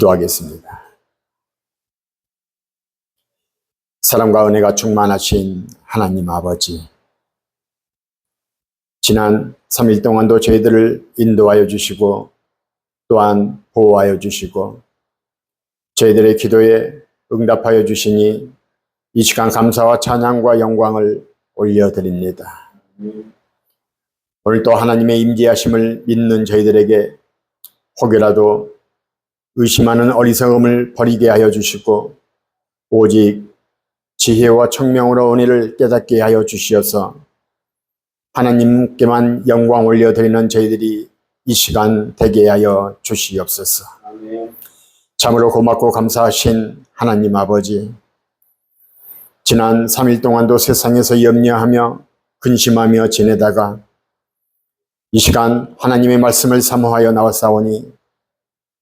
기도하겠습니다. 사랑과 은혜가 충만하신 하나님 아버지, 지난 3일 동안도 저희들을 인도하여 주시고 또한 보호하여 주시고 저희들의 기도에 응답하여 주시니 이 시간 감사와 찬양과 영광을 올려드립니다. 오늘 또 하나님의 임재하심을 믿는 저희들에게 혹여라도 의심하는 어리석음을 버리게 하여 주시고 오직 지혜와 청명으로 은혜를 깨닫게 하여 주시어서 하나님께만 영광 올려드리는 저희들이 이 시간 되게 하여 주시옵소서. 참으로 고맙고 감사하신 하나님 아버지, 지난 3일 동안도 세상에서 염려하며 근심하며 지내다가 이 시간 하나님의 말씀을 사모하여 나왔사오니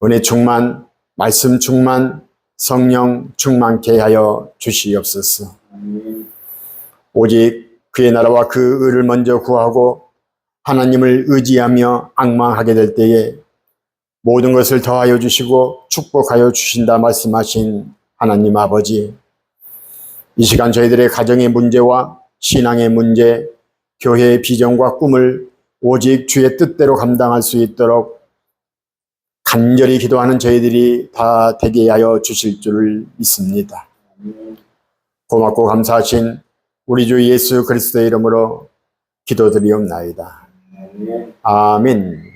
은혜 충만, 말씀 충만, 성령 충만케 하여 주시옵소서. 오직 그의 나라와 그 의를 먼저 구하고 하나님을 의지하며 악망하게 될 때에 모든 것을 더하여 주시고 축복하여 주신다 말씀하신 하나님 아버지. 이 시간 저희들의 가정의 문제와 신앙의 문제, 교회의 비전과 꿈을 오직 주의 뜻대로 감당할 수 있도록 간절히 기도하는 저희들이 다 되게 하여 주실 줄을 믿습니다. 고맙고 감사하신 우리 주 예수 그리스도의 이름으로 기도드리옵나이다. 아멘.